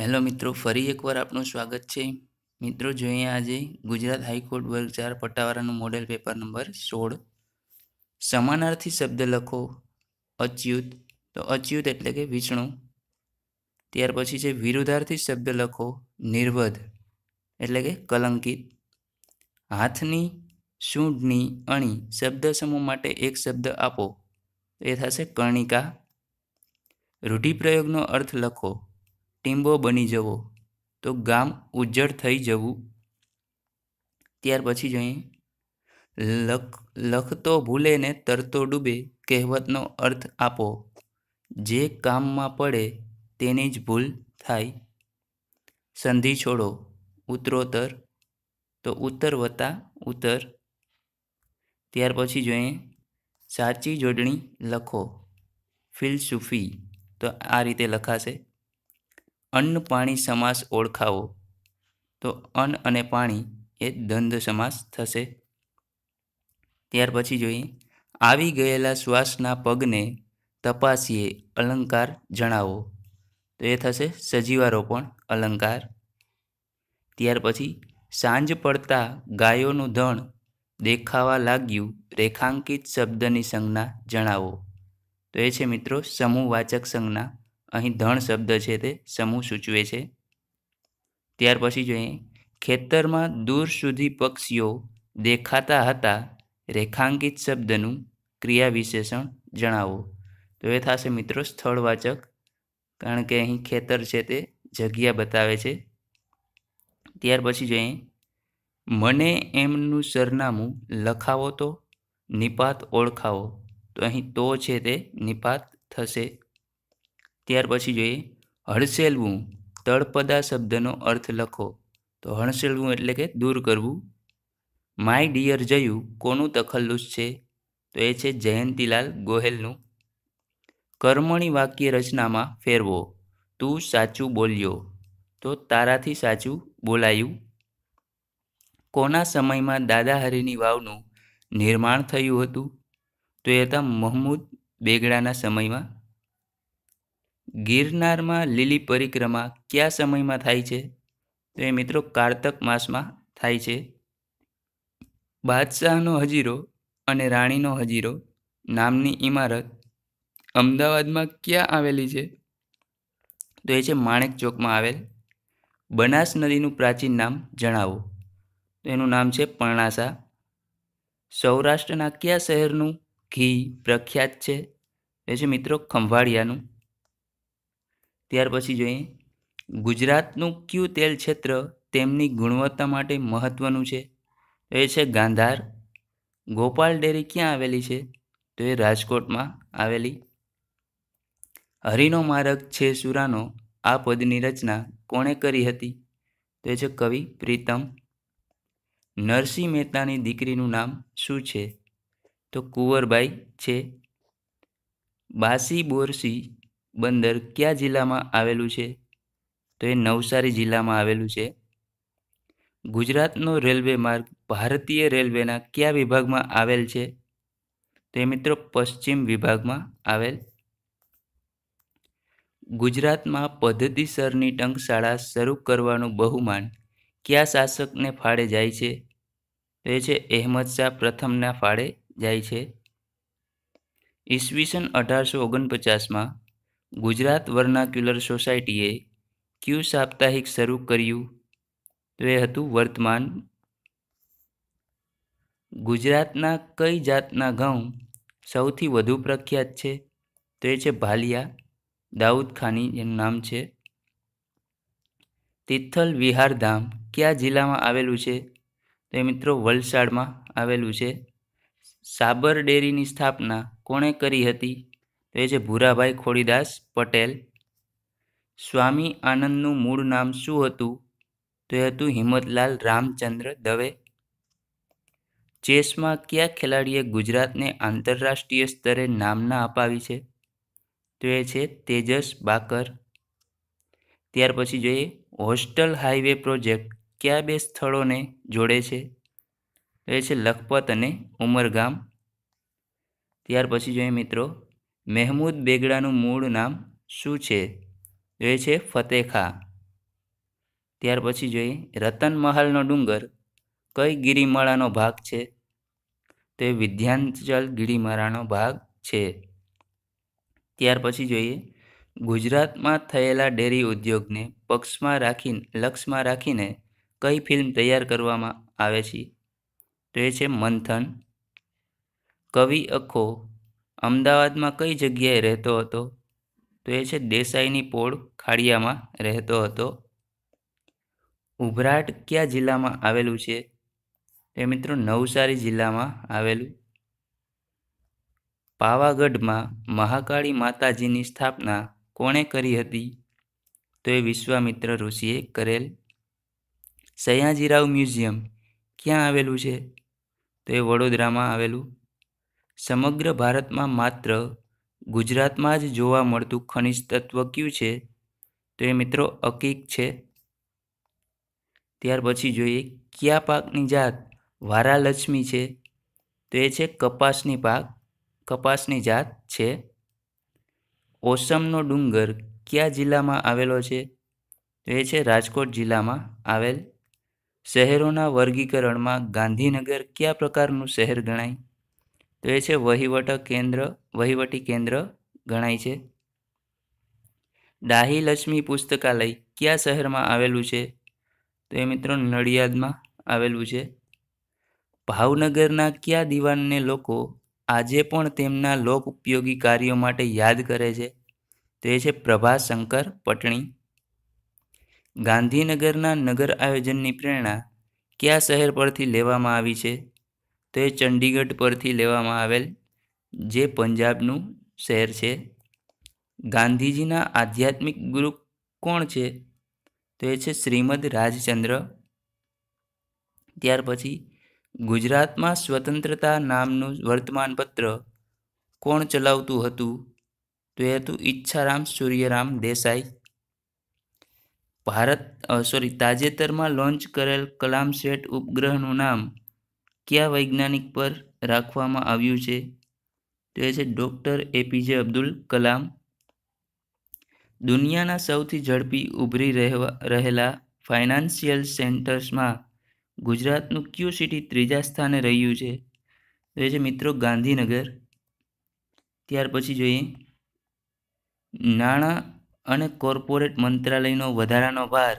Hello મિત્રો, ફરી એકવાર આપનું સ્વાગત છે. મિત્રો, જોઈએ આજે ગુજરાત હાઈકોર્ટ વર્ગ ચાર પટ્ટાવાળાનું મોડેલ પેપર નંબર સોળ. સમાનાર્થી શબ્દ લખો, અચ્યુત. તો અચ્યુત એટલે કે વિષ્ણુ. ત્યાર પછી છે, વિરુદ્ધાર્થી શબ્દ લખો, નિર્વધ. એટલે કે કલંકિત. હાથની સૂંઢની અણી શબ્દ સમૂહ માટે એક શબ્દ આપો. એ થશે કર્ણિકા. રૂઢિપ્રયોગનો અર્થ લખો ટીંબો બની જવો. તો ગામ ઉજ્જડ થઈ જવું. ત્યાર પછી જોઈએ. લખ લખતો ભૂલે ને તરતો ડૂબે, કહેવતનો અર્થ આપો. જે કામમાં પડે તેની જ ભૂલ થાય. સંધિ છોડો. ઉત્તરોત્તર. તો ઉત્તર વત્તા ઉત્તર. ત્યાર પછી જોઈએ. સાચી જોડણી લખો. ફિલસૂફી. તો આ રીતે લખાશે. અન્ન પાણી સમાસ ઓળખાવો. તો અન્ન અને પાણી એ દ્વંદ્વ સમાસ થશે. ત્યાર પછી જોઈએ. આવી ગયેલા શ્વાસના પગને તપાસીએ અલંકાર જણાવો. તો એ થશે સજીવારોપણ અલંકાર. ત્યાર પછી સાંજ પડતા ગાયોનું ધણ દેખાવા લાગ્યું રેખાંકિત શબ્દની સંજ્ઞા જણાવો. તો એ છે મિત્રો સમૂહવાચક સંજ્ઞા. અહીં ધણ શબ્દ છે તે સમૂહ સૂચવે છે. ત્યાર પછી જોઈએ. ખેતરમાં દૂર સુધી પક્ષીઓ દેખાતા હતા. રેખાંકિત શબ્દનું ક્રિયા વિશેષણ જણાવો. તો એ થશે મિત્રો સ્થળવાચક, કારણ કે અહીં ખેતર છે તે જગ્યા બતાવે છે. ત્યાર પછી જોઈએ. મને એમનું સરનામું લખાવો તો નિપાત ઓળખાવો. તો અહીં તો છે તે નિપાત થશે. ત્યાર પછી જોઈએ. હડસેલવું તળપદા શબ્દનો અર્થ લખો. તો હણસેલવું એટલે કે દૂર કરવું. માય ડિયર જયું, કોનું તખલ્લુસ છે? તો એ છે જયંતીલાલ ગોહેલનું. કર્મણી વાક્ય રચનામાં ફેરવો. તું સાચું બોલ્યો. તો તારાથી સાચું બોલાયું. કોના સમયમાં દાદાહરીની વાવનું નિર્માણ થયું હતું? તો એ હતા મહમૂદ બેગડાના સમયમાં. ગિરનારમાં લીલી પરિક્રમા કયા સમયમાં થાય છે? તો એ મિત્રો કારતક માસમાં થાય છે. બાદશાહનો હજીરો અને રાણીનો હજીરો નામની ઇમારત અમદાવાદમાં ક્યાં આવેલી છે? તો એ છે માણેક ચોકમાં આવેલ. બનાસ નદીનું પ્રાચીન નામ જણાવો. તો એનું નામ છે પર્ણાસા. સૌરાષ્ટ્રના કયા શહેરનું ઘી પ્રખ્યાત છે? એ છે મિત્રો ખંભાળિયાનું. ત્યાર પછી જોઈએ. ગુજરાતનું કયું તેલ ક્ષેત્ર તેમની ગુણવત્તા માટે મહત્ત્વનું છે? એ છે ગાંધાર. ગોપાલ ડેરી ક્યાં આવેલી છે? તો એ રાજકોટમાં આવેલી. હરિનો માર્ગ છે સુરાનો. આ પદની રચના કોણે કરી હતી? તો એ છે કવિ પ્રીતમ. નરસિંહ મહેતાની દીકરીનું નામ શું છે? તો કુંવરબાઈ છે. બાસી બોરસી બંદર કયા જિલ્લામાં આવેલું છે? તો એ નવસારી જિલ્લામાં આવેલું છે. ગુજરાતનો રેલવે માર્ગ ભારતીય રેલવેના કયા વિભાગમાં આવેલ છે? તો એ મિત્રો પશ્ચિમ વિભાગમાં આવેલ. ગુજરાતમાં પદ્ધતિસરની ટંકશાળા શરૂ કરવાનું બહુમાન કયા શાસકને ફાળે જાય છે? તો એ છે અહેમદ શાહ પ્રથમના ફાળે જાય છે. ઈસવીસન અઢારસો ઓગણપચાસમાં ગુજરાત વર્નાક્યુલર સોસાયટીએ ક્યુ સાપ્તાહિક શરૂ કર્યું? તો એ હતું વર્તમાન ગુજરાતના કઈ જાતના ઘઉં સૌથી વધુ પ્રખ્યાત છે? તો એ છે ભાલિયા, દાઉદ ખાની, એનું નામ છે. તિથલ વિહારધામ કયા જિલ્લામાં આવેલું છે? તો એ મિત્રો વલસાડમાં આવેલું છે. સાબર ડેરીની સ્થાપના કોણે કરી હતી? તો એ છે ભૂરાભાઈ ખોડીદાસ પટેલ. સ્વામી આનંદનું મૂળ નામ શું હતું? તો એ હતું હિંમતલાલ રામચંદ્ર દવે. ચેસમાં કયા ખેલાડીએ ગુજરાતને આંતરરાષ્ટ્રીય સ્તરે નામના અપાવી છે? તો એ છે તેજસ બાકર. ત્યાર પછી જોઈએ, હોસ્ટલ હાઈવે પ્રોજેક્ટ કયા બે સ્થળોને જોડે છે? તો એ છે લખપત અને ઉમરગામ. ત્યાર પછી જોઈએ મિત્રો મહેમૂદ બેગડાનું મૂળ નામ શું છે? તો એ છે ફતેખા. ત્યાર પછી જોઈએ, રતન મહાલનો ડુંગર કઈ ગિરિમાળાનો ભાગ છે? તો એ વિધ્યાંચલ ગિરિમાળાનો ભાગ છે. ત્યાર પછી જોઈએ, ગુજરાતમાં થયેલા ડેરી ઉદ્યોગને પક્ષમાં રાખી લક્ષમાં રાખીને કઈ ફિલ્મ તૈયાર કરવામાં આવે છે? તો એ છે મંથન, કવિ અખો અમદાવાદમાં કઈ જગ્યાએ રહેતો હતો? તો એ છે દેસાઈની પોળ ખાડિયામાં રહેતો હતો. ઉભરાટ કયા જિલ્લામાં આવેલું છે? એ મિત્રો નવસારી જિલ્લામાં આવેલું. પાવાગઢમાં મહાકાળી માતાજીની સ્થાપના કોણે કરી હતી? તો એ વિશ્વામિત્ર ઋષિએ કરેલ. સયાજીરાવ મ્યુઝિયમ ક્યાં આવેલું છે? તો એ વડોદરામાં આવેલું. સમગ્ર ભારતમાં માત્ર ગુજરાતમાં જ જોવા મળતું ખનિજ તત્વ કયું છે? તો એ મિત્રો અકીક છે. ત્યાર પછી જોઈએ કયા પાકની જાત વારાલક્ષ્મી છે? તો એ છે કપાસની પાક, કપાસની જાત છે. ઓસમનો ડુંગર કયા જિલ્લામાં આવેલો છે? તો એ છે રાજકોટ જિલ્લામાં આવેલ. શહેરોના વર્ગીકરણમાં ગાંધીનગર કયા પ્રકારનું શહેર ગણાય? તો એ છે વહીવટ કેન્દ્ર, વહીવટી કેન્દ્ર ગણાય છે. ડાહી લક્ષ્મી પુસ્તકાલય કયા શહેરમાં આવેલું છે? તો એ મિત્રો નડિયાદમાં આવેલું છે. ભાવનગરના કયા દિવાનને લોકો આજે પણ તેમના લોક ઉપયોગી કાર્યો માટે યાદ કરે છે? તો એ છે પ્રભાશંકર પટણી. ગાંધીનગરના નગર આયોજનની પ્રેરણા કયા શહેર પરથી લેવામાં આવી છે? તો એ ચંડીગઢ પરથી લેવામાં આવેલ જે પંજાબનું શહેર છે. ગાંધીજીના આધ્યાત્મિક ગુરુ કોણ છે? તો એ છે શ્રીમદ રાજચંદ્ર. ત્યાર પછી ગુજરાતમાં સ્વતંત્રતા નામનું વર્તમાનપત્ર કોણ ચલાવતું હતું? તો એ હતું ઈચ્છારામ સૂર્યરામ દેસાઈ. ભારત સોરી તાજેતરમાં લોન્ચ કરેલ કલામ સેટ ઉપગ્રહનું નામ કયા વૈજ્ઞાનિક પર રાખવામાં આવ્યું છે? તો એ છે ડૉક્ટર એપીજે અબ્દુલ કલામ. દુનિયાના સૌથી ઝડપી ઉભરી રહેવા, રહેલા ફાઇનાન્શિયલ સેન્ટર્સમાં ગુજરાતનું ક્યુ સિટી ત્રીજા સ્થાને રહ્યું છે? તો એ છે મિત્રો ગાંધીનગર. ત્યાર પછી જોઈએ. નાણાં અને કોર્પોરેટ મંત્રાલયનો વધારાનો ભાર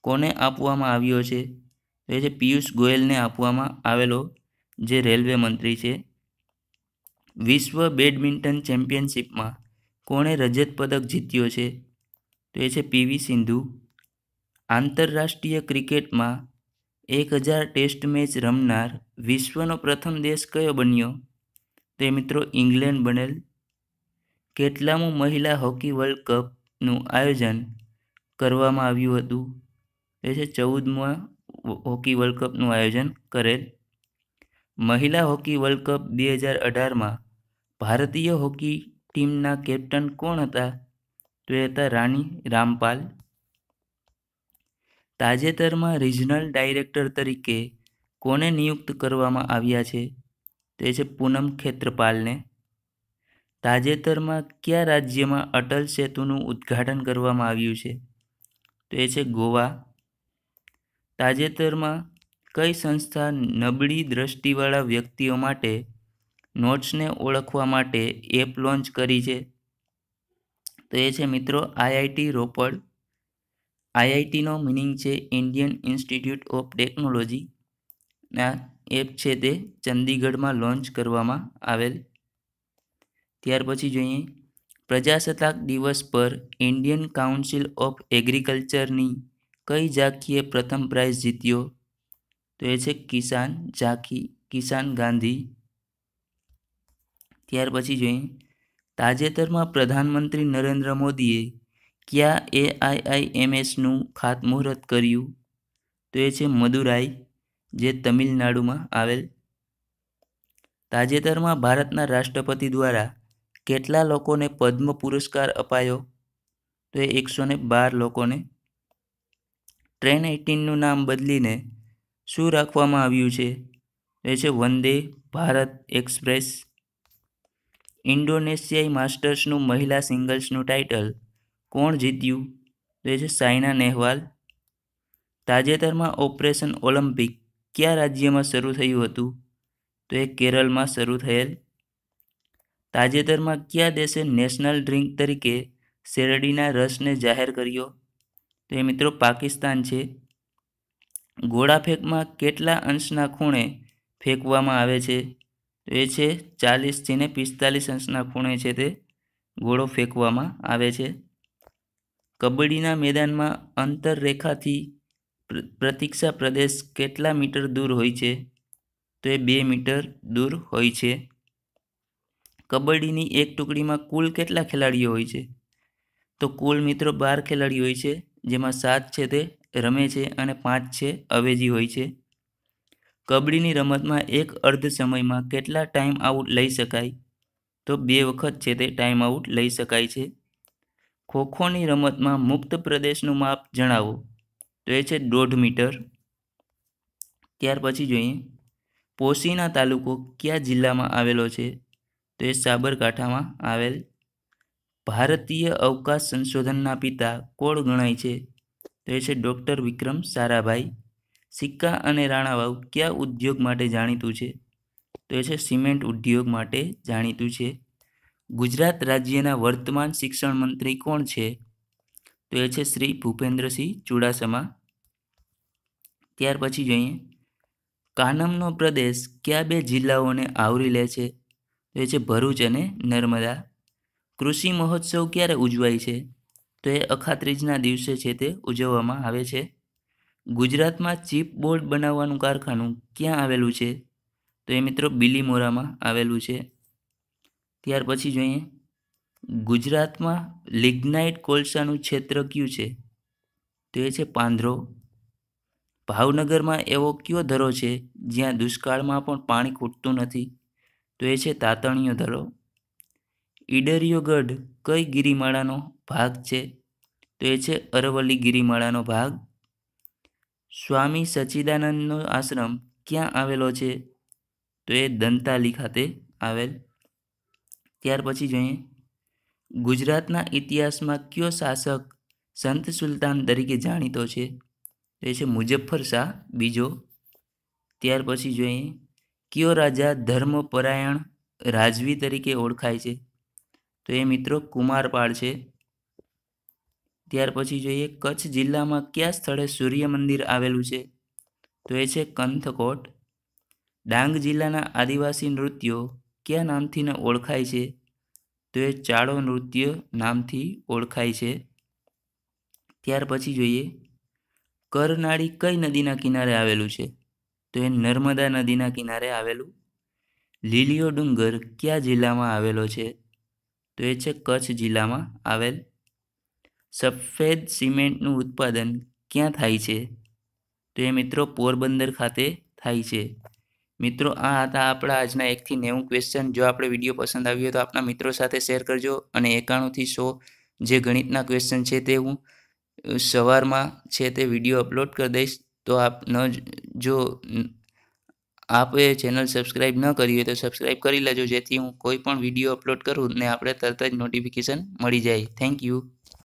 કોને આપવામાં આવ્યો છે? એ છે પિયુષ ગોયલને આપવામાં આવેલો જે રેલવે મંત્રી છે, વિશ્વ બેડમિન્ટન ચેમ્પિયનશિપમાં કોણે રજત પદક જીત્યો છે, તો એ છે પીવી સિંધુ. આંતરરાષ્ટ્રીય ક્રિકેટમાં એક હજાર ટેસ્ટ મેચ રમનાર વિશ્વનો પ્રથમ દેશ કયો બન્યો? તો મિત્રો ઇંગ્લેન્ડ બનેલ. કેટલામું મહિલા હોકી વર્લ્ડ કપનું આયોજન કરવામાં આવ્યું હતું. એ છે ચૌદમાં હોકી વર્લ્ડ કપનું આયોજન કરેલ. મહિલા હોકી વર્લ્ડ કપ બે હજાર અઢારમાં ભારતીય હોકી ટીમના કેપ્ટન કોણ હતા? તો એ હતા રાણી રામપાલ. તાજેતરમાં રિજનલ ડાયરેક્ટર તરીકે કોને નિયુક્ત કરવામાં આવ્યા છે? તે છે પૂનમ ખેત્રપાલને. તાજેતરમાં કયા રાજ્યમાં અટલ સેતુનું ઉદ્ઘાટન કરવામાં આવ્યું છે? તો એ છે ગોવા. તાજેતરમાં કઈ સંસ્થા નબળી દ્રષ્ટિવાળા વ્યક્તિઓ માટે નોટ્સને ઓળખવા માટે એપ લોન્ચ કરી છે? તો એ છે મિત્રો, આઈઆઈટી રોપડ. આઈઆઈટીનો મિનિંગ છે ઇન્ડિયન ઇન્સ્ટિટ્યૂટ ઓફ ટેકનોલોજી. ના એપ છે તે ચંદીગઢમાં લોન્ચ કરવામાં આવેલ. ત્યાર પછી જોઈએ. પ્રજાસત્તાક દિવસ પર ઇન્ડિયન કાઉન્સિલ ઓફ એગ્રીકલ્ચરની કઈ ઝાંખીએ પ્રથમ પ્રાઇઝ જીત્યો? તો એ છે કિસાન ઝાંખી કિસાન ગાંધી. ત્યાર પછી જોઈએ. તાજેતરમાં પ્રધાનમંત્રી નરેન્દ્ર મોદીએ કયા એઆઈઆઈએમએસનું ખાતમુહૂર્ત કર્યું? તો એ છે મદુરાઈ, જે તમિલનાડુમાં આવેલ. તાજેતરમાં ભારતના રાષ્ટ્રપતિ દ્વારા કેટલા લોકોને પદ્મ પુરસ્કાર અપાયો? તો એ એકસો બાર લોકોને ટ્રેન એટીનનું નામ બદલીને શું રાખવામાં આવ્યું છે? એ છે વંદે ભારત એક્સપ્રેસ. ઇન્ડોનેશિયાઈ માસ્ટર્સનું મહિલા સિંગલ્સનું ટાઇટલ કોણ જીત્યું? તો એ છે સાયના નેહવાલ. તાજેતરમાં ઓપરેશન ઓલિમ્પિક કયા રાજ્યમાં શરૂ થયું હતું? તો એ કેરળમાં શરૂ થયેલ. તાજેતરમાં કયા દેશે નેશનલ ડ્રિંક તરીકે શેરડીના રસને જાહેર કર્યો? તો એ મિત્રો પાકિસ્તાન છે. ગોળા ફેંકમાં કેટલા અંશના ખૂણે ફેંકવામાં આવે છે? તો એ છે ચાલીસથી ને પિસ્તાલીસ અંશના ખૂણે છે તે ગોળો ફેંકવામાં આવે છે. કબડ્ડીના મેદાનમાં અંતરરેખાથી પ્રતીક્ષા પ્રદેશ કેટલા મીટર દૂર હોય છે? તો એ બે મીટર દૂર હોય છે. કબડ્ડીની એક ટુકડીમાં કુલ કેટલા ખેલાડીઓ હોય છે? તો કુલ મિત્રો બાર ખેલાડીઓ હોય છે. જેમાં સાત છે તે રમે છે અને પાંચ છે અવેજી હોય છે. કબડ્ડીની રમતમાં એક અર્ધ સમયમાં કેટલા ટાઈમ આઉટ લઈ શકાય? તો બે વખત છે તે ટાઈમ આઉટ લઈ શકાય છે. ખોખોની રમતમાં મુક્ત પ્રદેશનું માપ જણાવો. તો એ છે દોઢ મીટર. ત્યાર પછી જોઈએ. પોશીના તાલુકો કયા જિલ્લામાં આવેલો છે? તો એ સાબરકાંઠામાં આવેલ ભારતીય અવકાશ સંશોધનના પિતા કોણ ગણાય છે? તો એ છે ડૉક્ટર વિક્રમ સારાભાઈ. સિક્કા અને રાણાવાવ કયા ઉદ્યોગ માટે જાણીતું છે? તો એ છે સિમેન્ટ ઉદ્યોગ માટે જાણીતું છે. ગુજરાત રાજ્યના વર્તમાન શિક્ષણ મંત્રી કોણ છે? તો એ છે શ્રી ભૂપેન્દ્રસિંહ ચુડાસમા. ત્યાર પછી જોઈએ. કાનમનો પ્રદેશ કયા બે જિલ્લાઓને આવરી લે છે? તો એ છે ભરૂચ અને નર્મદા. કૃષિ મહોત્સવ ક્યારે ઉજવાય છે? તો એ અખાત્રીજના દિવસે છે તે ઉજવવામાં આવે છે. ગુજરાતમાં ચીપ બોર્ડ બનાવવાનું કારખાનું ક્યાં આવેલું છે? તો એ મિત્રો બિલીમોરામાં આવેલું છે. ત્યાર પછી જોઈએ. ગુજરાતમાં લિગ્નાઇટ કોલસાનું ક્ષેત્ર કયું છે? તો એ છે પાંદરો ભાવનગરમાં એવો કયો ધરો છે જ્યાં દુષ્કાળમાં પણ પાણી ખૂટતું નથી? તો એ છે તાતણીયો ધરો. ઈડરિયો ગઢ કઈ ગિરિમાળાનો ભાગ છે? તો એ છે અરવલ્લી ગિરિમાળાનો ભાગ. સ્વામી સચ્ચિદાનંદનો આશ્રમ ક્યાં આવેલો છે? તો એ દંતાલી ખાતે આવેલ. ત્યાર પછી જોઈએ. ગુજરાતના ઇતિહાસમાં કયો શાસક સંત સુલતાન તરીકે જાણીતો છે? એ છે મુજફ્ફર શાહ બીજો. ત્યાર પછી જોઈએ. કયો રાજા ધર્મપરાયણ રાજવી તરીકે ઓળખાય છે? તો એ મિત્રો કુમારપાળ છે. ત્યાર પછી જોઈએ કચ્છ જિલ્લામાં કયા સ્થળે સૂર્ય મંદિર આવેલું છે? તો એ છે કંથકોટ. ડાંગ જિલ્લાના આદિવાસી નૃત્યો કયા નામથી ઓળખાય છે? તો એ ચાળો નૃત્ય નામથી ઓળખાય છે. ત્યાર પછી જોઈએ કરનાળી કઈ નદીના કિનારે આવેલું છે? તો એ નર્મદા નદીના કિનારે આવેલું. લીલીયો ડુંગર કયા જિલ્લામાં આવેલો છે? તો એ છે કચ્છ જિલ્લામાં આવેલ. સફેદ સિમેન્ટનું ઉત્પાદન ક્યાં થાય છે? તો એ મિત્રો પોરબંદર ખાતે થાય છે. મિત્રો, આ હતા આપણા આજના એકથી નેવું ક્વેશ્ચન જો આપણે વીડિયો પસંદ આવ્યો તો આપણા મિત્રો સાથે શેર કરજો અને એકાણુંથી સો જે ગણિતના ક્વેશ્ચન છે તે હું સવારમાં છે તે વીડિયો અપલોડ કરી દઈશ. તો આપ ન જો આપે ચેનલ સબસ્ક્રાઈબ ન કરી હોય તો સબસ્ક્રાઈબ કરી લેજો, જેથી હું કોઈ પણ વીડિયો અપલોડ કરું ને આપણે તરત જ નોટિફિકેશન મળી જાય. Thank you